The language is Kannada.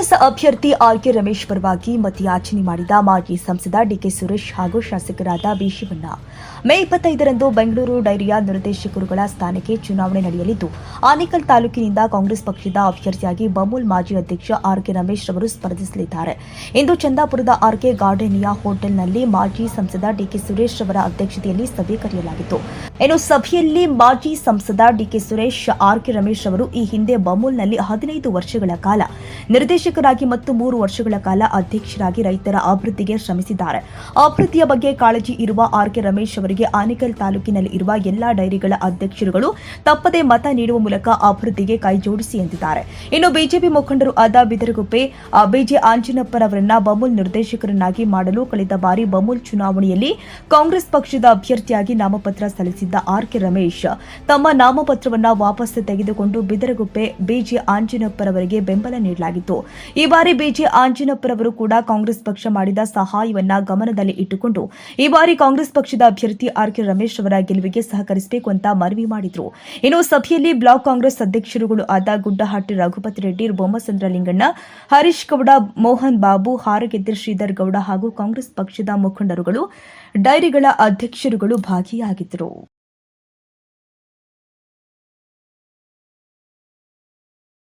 ಅಭ್ಯರ್ಥಿ ಆರ್ಕೆ ರಮೇಶ್ ಪರವಾಗಿ ಮತಯಾಚನೆ ಮಾಡಿದ ಮಾಜಿ ಸಂಸದ ಡಿಕೆ ಸುರೇಶ್ ಹಾಗೂ ಶಾಸಕರಾದ ಬಿ ಶಿವಣ್ಣ. ಮೇ ಇಪ್ಪತ್ತೈದರಂದು ಬೆಂಗಳೂರು ಡೈರಿಯ ನಿರ್ದೇಶಕರುಗಳ ಸ್ಥಾನಕ್ಕೆ ಚುನಾವಣೆ ನಡೆಯಲಿದ್ದು, ಆನೇಕಲ್ ತಾಲೂಕಿನಿಂದ ಕಾಂಗ್ರೆಸ್ ಪಕ್ಷದ ಅಭ್ಯರ್ಥಿಯಾಗಿ ಬಮೂಲ್ ಮಾಜಿ ಅಧ್ಯಕ್ಷ ಆರ್ಕೆ ರಮೇಶ್ ಅವರು ಸ್ಪರ್ಧಿಸಲಿದ್ದಾರೆ. ಇಂದು ಚಂದಾಪುರದ ಆರ್ಕೆ ಗಾರ್ಡನಿಯಾ ಹೋಟೆಲ್ನಲ್ಲಿ ಮಾಜಿ ಸಂಸದ ಡಿಕೆ ಸುರೇಶ್ ಅವರ ಅಧ್ಯಕ್ಷತೆಯಲ್ಲಿ ಸಭೆ ಕರೆಯಲಾಗಿತ್ತು. ಇನ್ನು ಸಭೆಯಲ್ಲಿ ಮಾಜಿ ಸಂಸದ ಡಿಕೆ ಸುರೇಶ್, ಆರ್ಕೆ ರಮೇಶ್ ಅವರು ಈ ಹಿಂದೆ ಬಮೂಲ್ನಲ್ಲಿ ಹದಿನೈದು ವರ್ಷಗಳ ಕಾಲ ನಿರ್ದೇಶಕರಾಗಿ ಮತ್ತು ಮೂರು ವರ್ಷಗಳ ಕಾಲ ಅಧ್ಯಕ್ಷರಾಗಿ ರೈತರ ಅಭಿವೃದ್ಧಿಗೆ ಶ್ರಮಿಸಿದ್ದಾರೆ. ಅಭಿವೃದ್ಧಿಯ ಬಗ್ಗೆ ಕಾಳಜಿ ಇರುವ ಆರ್ ಕೆ ರಮೇಶ್ ಅವರಿಗೆ ಆನೇಕಲ್ ತಾಲೂಕಿನಲ್ಲಿ ಇರುವ ಎಲ್ಲಾ ಡೈರಿಗಳ ಅಧ್ಯಕ್ಷರುಗಳು ತಪ್ಪದೇ ಮತ ನೀಡುವ ಮೂಲಕ ಅಭಿವೃದ್ಧಿಗೆ ಕೈ ಜೋಡಿಸಿ ಎಂದಿದ್ದಾರೆ. ಇನ್ನು ಬಿಜೆಪಿ ಮುಖಂಡರು ಆದ ಬಿದರಗುಪ್ಪೆ ಬಿಜೆ ಆಂಜನಪ್ಪರವರನ್ನ ಬಮೂಲ್ ನಿರ್ದೇಶಕರನ್ನಾಗಿ ಮಾಡಲು ಕಳೆದ ಬಾರಿ ಬಮೂಲ್ ಚುನಾವಣೆಯಲ್ಲಿ ಕಾಂಗ್ರೆಸ್ ಪಕ್ಷದ ಅಭ್ಯರ್ಥಿಯಾಗಿ ನಾಮಪತ್ರ ಸಲ್ಲಿಸಿದ್ದ ಆರ್ಕೆ ರಮೇಶ್ ತಮ್ಮ ನಾಮಪತ್ರವನ್ನ ವಾಪಸ್ ತೆಗೆದುಕೊಂಡು ಬಿದರಗುಪ್ಪೆ, ಬಿಜೆ ಆಂಜನಪ್ಪರವರಿಗೆ ಬೆಂಬಲ ನೀಡಲಾಗಿತ್ತು. ಈ ಬಾರಿ ಬಿಜೆ ಆಂಜನಪ್ಪರವರು ಕೂಡ ಕಾಂಗ್ರೆಸ್ ಪಕ್ಷ ಮಾಡಿದ ಸಹಾಯವನ್ನ ಗಮನದಲ್ಲಿ ಇಟ್ಟುಕೊಂಡು ಈ ಬಾರಿ ಕಾಂಗ್ರೆಸ್ ಪಕ್ಷದ ಅಭ್ಯರ್ಥಿ ಆರ್ಕೆ ರಮೇಶ್ ಅವರ ಗೆಲುವಿಗೆ ಸಹಕರಿಸಬೇಕು ಅಂತ ಮನವಿ ಮಾಡಿದ್ರು. ಇನ್ನು ಸಭೆಯಲ್ಲಿ ಬ್ಲಾಕ್ ಕಾಂಗ್ರೆಸ್ ಅಧ್ಯಕ್ಷರುಗಳು ಆದ ಗುಡ್ಡಹಟ್ಟಿ ರಘುಪತಿ ರೆಡ್ಡಿ, ಬೊಮ್ಮಸಂದ್ರ ಲಿಂಗಣ್ಣ, ಹರೀಶ್ ಗೌಡ, ಮೋಹನ್ ಬಾಬು, ಹಾರಗೆದ್ದೆ ಶ್ರೀಧರ್ ಗೌಡ ಹಾಗೂ ಕಾಂಗ್ರೆಸ್ ಪಕ್ಷದ ಮುಖಂಡರುಗಳು, ಡೈರಿಗಳ ಅಧ್ಯಕ್ಷರುಗಳು ಭಾಗಿಯಾಗಿದ್ದರು.